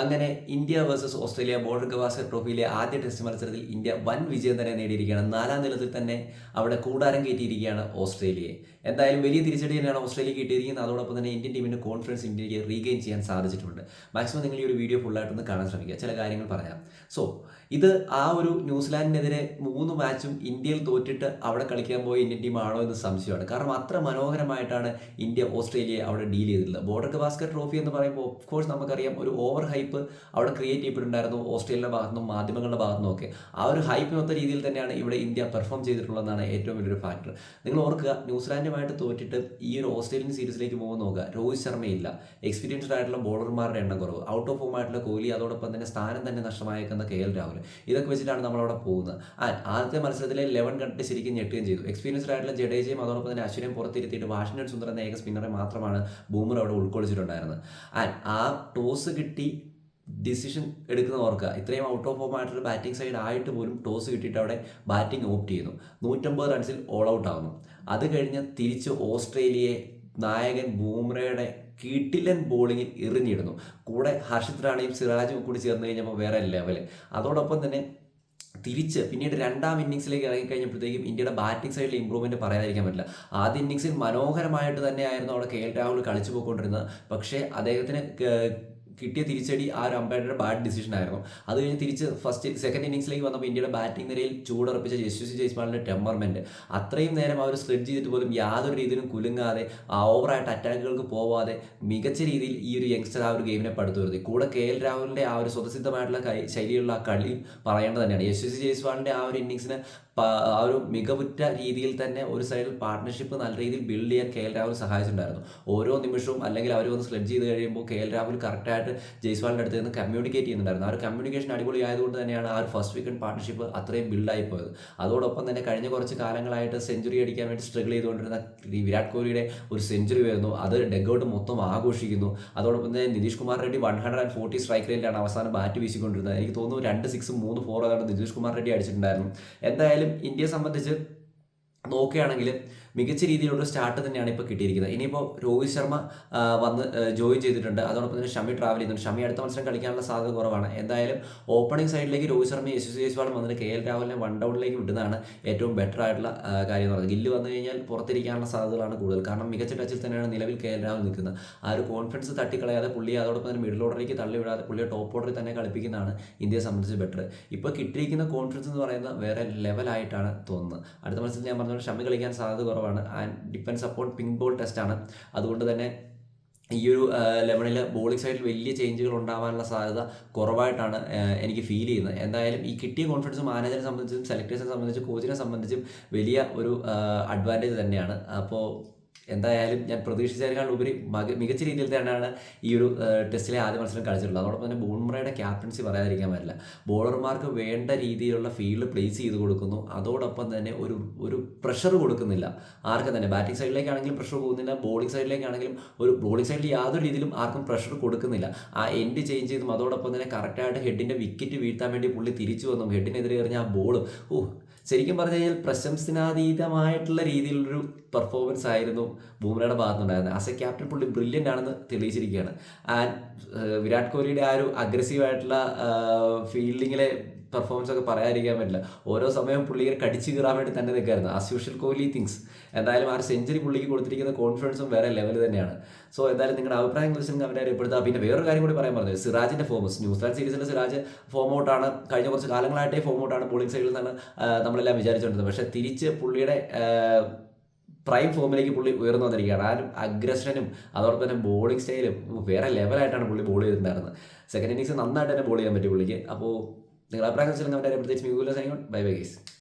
അങ്ങനെ India versus Australia Border Gavaskar ട്രോഫിയിലെ ആദ്യ test മത്സരത്തിൽ ഇന്ത്യ വൻ വിജയം തന്നെ നേടിയിരിക്കുകയാണ്. നാലാം നിലത്തിൽ തന്നെ അവിടെ കൂടാരം കയറ്റിയിരിക്കുകയാണ് ഓസ്ട്രേലിയയെ. എന്തായാലും വലിയ തിരിച്ചടി തന്നെയാണ് ഓസ്ട്രേലിയ കിട്ടിയിരിക്കുന്നത്. അതോടൊപ്പം തന്നെ ഇന്ത്യൻ ടീമിന്റെ കോൺഫിഡൻസ് ഇന്ത്യയ്ക്ക് റീഗെയിൻ ചെയ്യാൻ സാധിച്ചിട്ടുണ്ട്. മാക്സിമം നിങ്ങൾ ഈ ഒരു വീഡിയോ ഫുള്ളായിട്ടൊന്ന് കാണാൻ ശ്രമിക്കുക. ചില കാര്യങ്ങൾ പറയാം. സോ ഇത് ആ ഒരു ന്യൂസിലാൻഡിനെതിരെ മൂന്ന് മാച്ചും ഇന്ത്യയിൽ തോറ്റിട്ട് അവിടെ കളിക്കാൻ പോയ ഇന്ത്യൻ ടീം ആണോ എന്ന് സംശയമാണ്. കാരണം അത്ര മനോഹരമായിട്ടാണ് ഇന്ത്യ ഓസ്ട്രേലിയയെ അവിടെ ഡീൽ ചെയ്തിട്ടുള്ളത്. ബോർഡർ ഗവാസ്കർ ട്രോഫി എന്ന് പറയുമ്പോൾ ഓഫ് കോഴ്സ് നമുക്കറിയാം ഒരു ഓവർ ഹൈപ്പ് അവിടെ ക്രിയേറ്റ് ചെയ്യപ്പെട്ടിട്ടുണ്ടായിരുന്നു ഓസ്ട്രേലിയയുടെ ഭാഗത്തുനിന്നും മാധ്യമങ്ങളുടെ ഭാഗത്തുനിന്നും ഒക്കെ. ആ ഒരു ഹൈപ്പ് മൊത്ത രീതിയിൽ തന്നെയാണ് ഇവിടെ ഇന്ത്യ പെർഫോം ചെയ്തിട്ടുള്ളതെന്നാണ് ഏറ്റവും വലിയൊരു ഫാക്ടർ നിങ്ങൾ ഓർക്കുക ന്യൂസിലാൻഡുമായിട്ട് തോറ്റിട്ട് ഈ ഒരു ഓസ്ട്രേലിയൻ സീരീസിലേക്ക് പോകുന്ന നോക്കുക രോഹിത് ശർമ്മയില്ല. എക്സ്പീരിയൻസ്ഡ് ആയിട്ടുള്ള ബോളർമാരുടെ എണ്ണം കുറവ്. ഔട്ട് ഓഫ് ഫോം ആയിട്ടുള്ള കോഹ്ലി അതോടൊപ്പം തന്നെ സ്ഥാനം തന്നെ നഷ്ടമായേക്കുന്ന കെ എൽ രാഹുൽ. ഇതൊക്കെ വെച്ചിട്ടാണ് നമ്മളവിടെ പോകുന്നത്. ആ ആദ്യത്തെ മത്സരത്തിലെ ലെവൻ കണ്ടിട്ട് ശരിക്കും ഞെട്ടുകയും ചെയ്തു. എക്സ്പീരിയൻസ്ഡ് ആയിട്ടുള്ള ജഡേജയും അതോടൊപ്പം തന്നെ അശ്വിനെയും പുറത്തിരുത്തിയിട്ട് വാഷിംഗ്ടൺ സുന്ദർ എന്ന ഏക സ്പിന്നറെ മാത്രമാണ് ബൂമർ അവിടെ ഉൾക്കൊള്ളിച്ചിട്ടുണ്ടായിരുന്നത്. ആൻഡ് ആ ടോസ് കിട്ടി ഡിസിഷൻ എടുക്കുന്ന ഓർക്കുക. ഇത്രയും ഔട്ട് ഓഫ് ഫോം ആയിട്ടുള്ള ബാറ്റിംഗ് സൈഡ് ആയിട്ട് പോലും ടോസ് കിട്ടിയിട്ട് അവിടെ ബാറ്റിംഗ് ഓപ്റ്റ് ചെയ്യുന്നു. നൂറ്റമ്പത് റൺസിൽ ഓൾ ഔട്ട് ആവുന്നു. അത് കഴിഞ്ഞ് തിരിച്ച് ഓസ്ട്രേലിയയെ നായകൻ ബൂമ്രയുടെ കിട്ടിലൻ ബോളിങ്ങിൽ എറിഞ്ഞിടുന്നു. കൂടെ ഹർഷിത് റാണയും സിറാജും കൂടി ചേർന്ന് കഴിഞ്ഞപ്പോൾ വേറെ ലെവൽ അതോടൊപ്പം തന്നെ തിരിച്ച് പിന്നീട് രണ്ടാം ഇന്നിങ്സിലേക്ക് ഇറങ്ങിക്കഴിഞ്ഞപ്പോഴത്തേക്കും ഇന്ത്യയുടെ ബാറ്റിംഗ് സൈഡിൽ ഇമ്പ്രൂവ്മെന്റ് പറയാതിരിക്കാൻ പറ്റില്ല. ആദ്യ ഇന്നിങ്സിൽ മനോഹരമായിട്ട് തന്നെയായിരുന്നു അവിടെ കെ എൽ രാഹുൽ കളിച്ചു പോയിക്കൊണ്ടിരുന്നത് പക്ഷേ അദ്ദേഹത്തിന് കിട്ടിയ തിരിച്ചടി ആ ഒരു അമ്പയറുടെ ബാഡ് ഡിസിഷൻ ആയിരുന്നു. അത് കഴിഞ്ഞ് തിരിച്ച് ഫസ്റ്റ് സെക്കൻഡ് ഇന്നിങ്സിലേക്ക് വന്നപ്പോൾ ഇന്ത്യയുടെ ബാറ്റിംഗ് നിരയിൽ ചൂടുറപ്പിച്ച യശസ്വി ജയ്സ്വാളിന്റെ ടെമ്പർമെന്റ് അത്രയും നേരം അവർ സ്ലിഡ് ചെയ്തിട്ട് പോലും യാതൊരു രീതിയിലും കുലുങ്ങാതെ ആ ഓവറായിട്ട് അറ്റാക്കുകൾക്ക് പോവാതെ മികച്ച രീതിയിൽ ഈ ഒരു യങ്സ്റ്റർ ആ ഒരു ഗെയിമിനെ പടുത്തു വരുത്തി കൂടെ കെ എൽ രാഹുലിന്റെ ആ ഒരു സ്വതസിദ്ധമായിട്ടുള്ള ശൈലിയുള്ള ആ കളി പറയേണ്ടത് തന്നെയാണ്. യശസ്വി ജയ്സ്വാളിന്റെ ആ ഒരു ഇന്നിങ്സിന് ആ ഒരു മികവുറ്റ രീതിയിൽ തന്നെ ഒരു സൈഡിൽ പാർട്ട്ണർഷിപ്പ് നല്ല രീതിയിൽ ബിൽഡ് ചെയ്യാൻ കെ എൽ രാഹുൽ സഹായിച്ചിട്ടുണ്ടായിരുന്നു. ഓരോ നിമിഷവും അല്ലെങ്കിൽ അവർ വന്ന് സ്ലെഡ് ചെയ്ത് കഴിയുമ്പോൾ കെ എൽ രാഹുൽ കറക്റ്റായിട്ട് ജയ്സ്വാളിന്റെ അടുത്ത് നിന്ന് കമ്മ്യൂണിക്കേറ്റ് ചെയ്യുന്നുണ്ടായിരുന്നു. ആ ഒരു കമ്മ്യൂണിക്കേഷൻ അടിപൊളി ആയതുകൊണ്ട് തന്നെയാണ് ആ ഒരു ഫസ്റ്റ് വീക്കൻഡ് പാർട്ട്ണർഷിപ്പ് അത്രയും ബിൽഡായി പോയത്. അതോടൊപ്പം തന്നെ കഴിഞ്ഞ കുറച്ച് കാലങ്ങളായിട്ട് സെഞ്ചുറി അടിക്കാൻ വേണ്ടി സ്ട്രഗിൾ ചെയ്തുകൊണ്ടിരുന്ന വിരാട് കോഹ്ലിയുടെ ഒരു സെഞ്ചുറി വരുന്നു. അത് ഡെഗൌട്ട് മൊത്തം ആഘോഷിക്കുന്നു. അതോടൊപ്പം തന്നെ Nitish Kumar Reddy one hundred and forty strike റേറ്റിലാണ് അവസാനം ബാറ്റ് വീശിക്കൊണ്ടിരുന്നത്. എനിക്ക് തോന്നുന്നു രണ്ട് സിക്സും മൂന്ന് അതാണ് നിതീഷ് കുമാർ റെഡ്ഡി അടിച്ചിട്ടുണ്ടായിരുന്നു. എന്തായാലും ഇന്ത്യയെ സംബന്ധിച്ച് നോക്കുകയാണെങ്കിൽ മികച്ച രീതിയിലുള്ള സ്റ്റാർട്ട് തന്നെയാണ് ഇപ്പോൾ കിട്ടിയിരിക്കുന്നത്. ഇനിയിപ്പോൾ രോഹിത് ശർമ്മ വന്ന് ജോയിൻ ചെയ്തിട്ടുണ്ട്. അതോടൊപ്പം തന്നെ ഷമി ട്രാവൽ ചെയ്യുന്നുണ്ട്. ഷമി അടുത്ത മത്സരം കളിക്കാനുള്ള സാധ്യത കുറവാണ്. എന്തായാലും ഓപ്പണിംഗ് സൈഡിലേക്ക് രോഹിത് ശർമ്മ യശസ് ജയ്സ്വാളും വന്നിട്ട് കെ എൽ രാഹുലിനെ വൺ ഡൗണിലേക്ക് വിടുന്നതാണ് ഏറ്റവും ബെറ്റർ ആയിട്ടുള്ള കാര്യം എന്ന് പറയുന്നത്. ഗില്ല് വന്നു കഴിഞ്ഞാൽ പുറത്തിരിക്കാനുള്ള സാധ്യതകളാണ് കൂടുതൽ. കാരണം മികച്ച ടച്ചിൽ തന്നെയാണ് നിലവിൽ കെ എൽ രാഹുൽ നിൽക്കുന്നത്. ആ ഒരു കോൺഫിഡൻസ് തട്ടിക്കളയാതെ പുള്ളി അതോടൊപ്പം തന്നെ മിഡിൽ ഓർഡറിലേക്ക് തള്ളി വിടാതെ പുള്ളിയെ ടോപ്പ് ഓർഡറിൽ തന്നെ കളിപ്പിക്കുന്നതാണ് ഇന്ത്യയെ സംബന്ധിച്ച് ബെറ്റർ ഇപ്പോൾ കിട്ടിയിരിക്കുന്ന കോൺഫിഡൻസ് എന്ന് പറയുന്നത് വേറെ ലെവലായിട്ടാണ് തോന്നുന്നത്. അടുത്ത മത്സരത്തിൽ ഞാൻ പറഞ്ഞ ഷമി കളിക്കാൻ സാധ്യത കുറവാണ്. And depends upon pink ball ആണ്. അതുകൊണ്ട് തന്നെ ഈ ഒരു ലെവണിൽ ബോളിംഗ് സൈഡിൽ വലിയ ചേഞ്ചുകൾ ഉണ്ടാവാനുള്ള സാധ്യത കുറവായിട്ടാണ് എനിക്ക് ഫീൽ ചെയ്യുന്നത്. എന്തായാലും ഈ കിട്ടിയ കോൺഫിഡൻസ് മാനേജറെ സംബന്ധിച്ചും സെലക്ടേഴ്സിനെ സംബന്ധിച്ചും കോച്ചിനെ സംബന്ധിച്ചും വലിയ ഒരു അഡ്വാന്റേജ് തന്നെയാണ്. അപ്പോൾ എന്തായാലും ഞാൻ പ്രതീക്ഷിച്ചതിനേക്കാൾ ഉപരി മികച്ച രീതിയിൽ തന്നെയാണ് ഈ ഒരു ടെസ്റ്റിലെ ആദ്യ മത്സരം കളിച്ചിട്ടുള്ളത്. അതോടൊപ്പം തന്നെ ബൂൺമറയുടെ ക്യാപ്റ്റൻസി പറയാതിരിക്കാൻ പറ്റില്ല. ബോളർമാർക്ക് വേണ്ട രീതിയിലുള്ള ഫീൽഡ് പ്ലേസ് ചെയ്ത് കൊടുക്കുന്നു. അതോടൊപ്പം തന്നെ ഒരു ഒരു പ്രഷർ കൊടുക്കുന്നില്ല. ആർക്കും തന്നെ. ബാറ്റിംഗ് സൈഡിലേക്കാണെങ്കിലും പ്രഷർ പോകുന്നില്ല. ബോളിംഗ് സൈഡിലേക്കാണെങ്കിലും ഒരു ബോളിംഗ് സൈഡിൽ യാതൊരു രീതിയിലും ആർക്കും പ്രഷർ കൊടുക്കുന്നില്ല. ആ എൻഡ് ചേഞ്ച് ചെയ്തും അതോടൊപ്പം തന്നെ കറക്റ്റായിട്ട് ഹെഡിന്റെ വിക്കറ്റ് വീഴ്ത്താൻ വേണ്ടി പുള്ളി തിരിച്ചു വന്നു. ഹെഡിനെതിരെ എറിഞ്ഞ ആ ബോൾ ഓ ശരിക്കും പറഞ്ഞു കഴിഞ്ഞാൽ പ്രശംസനാതീതമായിട്ടുള്ള രീതിയിലുള്ളൊരു പെർഫോമൻസ് ആയിരുന്നു ബൂമറയുടെ ഭാഗത്തുനിന്നുണ്ടായിരുന്നത് ആസ് എ ക്യാപ്റ്റൻ പുള്ളി ബ്രില്യന്റ് ആണെന്ന് തെളിയിച്ചിരിക്കുകയാണ്. ആൻഡ് വിരാട് കോഹ്ലിയുടെ ആ ഒരു അഗ്രസീവായിട്ടുള്ള ഫീൽഡിങ്ങിലെ പെർഫോമൻസ് ഒക്കെ പറയാതിരിക്കാൻ പറ്റില്ല. ഓരോ സമയം പുള്ളിയെ കടിച്ചു കീറാൻ വേണ്ടി തന്നെ നിൽക്കായിരുന്നു ആസ് യൂഷ്വൽ കോഹ്ലി തിങ്സ് എന്തായാലും ആ ഒരു സെഞ്ചുറി പുള്ളിക്ക് കൊടുത്തിരിക്കുന്ന കോൺഫിഡൻസും വേറെ ലെവൽ തന്നെയാണ്. സോ എന്തായാലും നിങ്ങളുടെ അഭിപ്രായം വെച്ചാൽ അവരെ അറിയപ്പെടുത്തുക പിന്നെ വേറൊരു കാര്യം കൂടി പറയാൻ പറഞ്ഞത് സിറാജിന്റെ ഫോമസ് ന്യൂസിലാൻഡ് സീരീസിലെ സിറാജ് ഫോം ഔട്ടാണ് കഴിഞ്ഞ കുറച്ച് കാലങ്ങളായിട്ടേ ഫോം ഔട്ടാണ് ബോളിംഗ് സൈഡിൽ നിന്നാണ് നമ്മളെല്ലാം വിചാരിച്ചുകൊണ്ടിരുന്നത് പക്ഷേ തിരിച്ച് പുള്ളിയുടെ പ്രൈം ഫോമിലേക്ക് പുള്ളി ഉയർന്നു വന്നിരിക്കുകയാണ്. ആ ഒരു അഗ്രഷനും അതോടൊപ്പം തന്നെ ബോളിംഗ് സ്റ്റൈലും വേറെ ലെവലായിട്ടാണ് പുള്ളി ബോൾ ചെയ്തിട്ടുണ്ടായിരുന്നത്. സെക്കൻഡ് ഇന്നിങ്സ് നന്നായിട്ട് തന്നെ ബോൾ ചെയ്യാൻ പറ്റി പുള്ളിക്ക്. അപ്പോൾ നിങ്ങളുടെ അഭിപ്രായം വെച്ചാൽ ബൈ ബൈ ഗേസ്